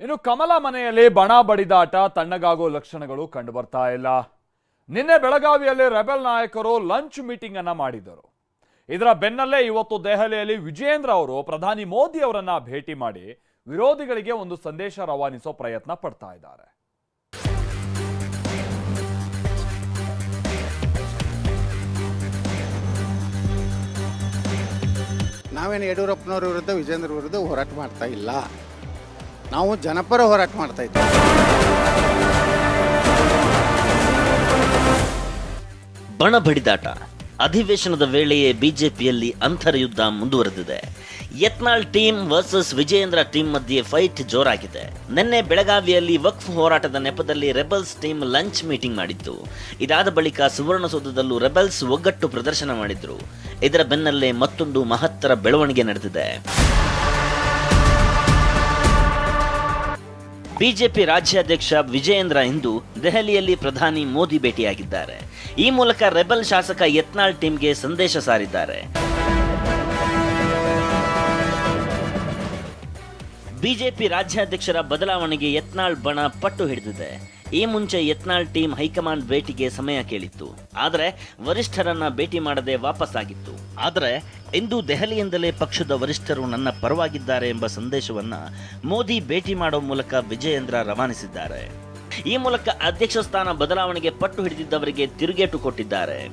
ಇನ್ನು ಕಮಲ ಮನೆಯಲ್ಲಿ ಬಣ ಬಡಿದಾಟ, ತಣ್ಣಗಾಗೋ ಲಕ್ಷಣಗಳು ಕಂಡು ಬರ್ತಾ ಇಲ್ಲ. ನಿನ್ನೆ ಬೆಳಗಾವಿಯಲ್ಲಿ ರೆಬೆಲ್ ನಾಯಕರು ಲಂಚ್ ಮೀಟಿಂಗ್ ಅನ್ನ ಮಾಡಿದರು ಇದರ ಬೆನ್ನಲ್ಲೇ ಇವತ್ತು ದೆಹಲಿಯಲ್ಲಿ ವಿಜೇಂದ್ರ ಅವರು ಪ್ರಧಾನಿ ಮೋದಿ ಅವರನ್ನ ಭೇಟಿ ಮಾಡಿ ವಿರೋಧಿಗಳಿಗೆ ಒಂದು ಸಂದೇಶ ರವಾನಿಸೋ ಪ್ರಯತ್ನ ಪಡ್ತಾ ಇದ್ದಾರೆ. ನಾವೇನು ಯಡಿಯೂರಪ್ಪನವ್ರ ವಿರುದ್ಧ, ವಿಜೇಂದ್ರ ವಿರುದ್ಧ ಹೋರಾಟ ಮಾಡ್ತಾ ಇಲ್ಲ. ನಾವು ಜನಪರ ಹೋರಾಟ ಮಾಡ್ತಾ ಇದ್ದೀವಿ ಬಣ ಬಡಿದಾಟ. ಅಧಿವೇಶನದ ವೇಳೆಯೇ ಬಿಜೆಪಿಯಲ್ಲಿ ಅಂತರ್ಯುದ್ಧ ಮುಂದುವರೆದಿದೆ. Yatnal team versus Vijayendra team ಮಧ್ಯೆ ಫೈಟ್ ಜೋರಾಗಿದೆ. ನಿನ್ನೆ ಬೆಳಗಾವಿಯಲ್ಲಿ ವಕ್ಫ್ ಹೋರಾಟದ ನೆಪದಲ್ಲಿ ರೆಬಲ್ಸ್ ಟೀಮ್ ಲಂಚ್ ಮೀಟಿಂಗ್ ಮಾಡಿತ್ತು. ಇದಾದ ಬಳಿಕ ಸುವರ್ಣಸೌಧದಲ್ಲೂ ರೆಬಲ್ಸ್ ಒಗ್ಗಟ್ಟು ಪ್ರದರ್ಶನ ಮಾಡಿದ್ರು. ಇದರ ಬೆನ್ನಲ್ಲೇ ಮತ್ತೊಂದು ಮಹತ್ತರ ಬೆಳವಣಿಗೆ ನಡೆದಿದೆ. ಬಿಜೆಪಿ ರಾಜ್ಯಾಧ್ಯಕ್ಷ ವಿಜಯೇಂದ್ರ ಇಂದು ದೆಹಲಿಯಲ್ಲಿ ಪ್ರಧಾನಿ ಮೋದಿ ಭೇಟಿಯಾಗಿದ್ದಾರೆ. ಈ ಮೂಲಕ ರೆಬಲ್ ಶಾಸಕ ಯತ್ನಾಳ್ ಟೀಮ್ಗೆ ಸಂದೇಶ ಸಾರಿದ್ದಾರೆ. ಬಿಜೆಪಿ ರಾಜ್ಯಾಧ್ಯಕ್ಷರ ಬದಲಾವಣೆಗೆ ಯತ್ನಾಳ್ ಬಣ ಪಟ್ಟು ಹಿಡಿದಿದೆ. ಈ ಮುಂಚೆ ಯತ್ನಾಳ್ ಟೀಮ್ ಹೈಕಮಾಂಡ್ ಭೇಟಿಗೆ ಸಮಯ ಕೇಳಿತ್ತು. ಆದರೆ ವರಿಷ್ಠರನ್ನ ಭೇಟಿ ಮಾಡದೆ ವಾಪಸ್ಸಾಗಿತ್ತು. ಆದರೆ ಇಂದು ದೆಹಲಿಯಿಂದಲೇ ಪಕ್ಷದ ವರಿಷ್ಠರು ನನ್ನ ಪರವಾಗಿದ್ದಾರೆ ಎಂಬ ಸಂದೇಶವನ್ನ ಮೋದಿ ಭೇಟಿ ಮಾಡೋ ಮೂಲಕ ವಿಜಯೇಂದ್ರ ರವಾನಿಸಿದ್ದಾರೆ. ಈ ಮೂಲಕ ಅಧ್ಯಕ್ಷ ಸ್ಥಾನ ಬದಲಾವಣೆಗೆ ಪಟ್ಟು ಹಿಡಿದಿದ್ದವರಿಗೆ ತಿರುಗೇಟು ಕೊಟ್ಟಿದ್ದಾರೆ.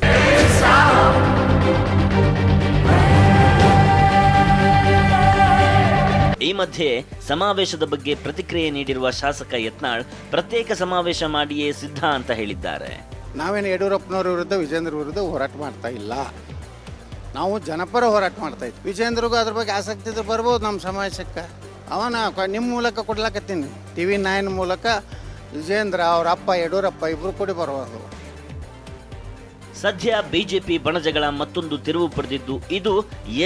ಮಧ್ಯೆ ಸಮಾವೇಶದ ಬಗ್ಗೆ ಪ್ರತಿಕ್ರಿಯೆ ನೀಡಿರುವ ಶಾಸಕ ಯತ್ನಾಳ್ ಪ್ರತ್ಯೇಕ ಸಮಾವೇಶ ಮಾಡಿಯೇ ಸಿದ್ಧ ಅಂತ ಹೇಳಿದ್ದಾರೆ. ನಾವೇನು ಯಡಿಯೂರಪ್ಪನವರ ವಿರುದ್ಧ ವಿಜೇಂದ್ರ ವಿರುದ್ಧ ಹೋರಾಟ ಮಾಡ್ತಾ ಇಲ್ಲ. ನಾವು ಜನಪರ ಹೋರಾಟ ಮಾಡ್ತಾ ಇದ್ವಿ. ವಿಜೇಂದ್ರಿಗೂ ಅದ್ರ ಬಗ್ಗೆ ಆಸಕ್ತಿ ಇದ್ರೆ ಬರ್ಬೋದು ನಮ್ಮ ಸಮಾವೇಶಕ್ಕೆ. ಅವನ ನಿಮ್ಮ ಮೂಲಕ ಕೊಡ್ಲಾಕತ್ತೀನಿ. ಟಿ ವಿ ನೈನ್ ಮೂಲಕ ವಿಜೇಂದ್ರ ಅವ್ರ ಅಪ್ಪ ಯಡಿಯೂರಪ್ಪ ಇಬ್ಬರು ಕೂಡಿ ಬರಬಹುದು. ಸದ್ಯ ಬಿಜೆಪಿ ಬಣಜಗಳ ಮತ್ತೊಂದು ತಿರುವು ಪಡೆದಿದ್ದು ಇದು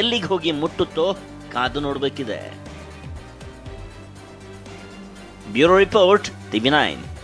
ಎಲ್ಲಿಗೆ ಹೋಗಿ ಮುಟ್ಟುತ್ತೋ ಕಾದು ನೋಡಬೇಕಿದೆ. Bureau Report, TV9.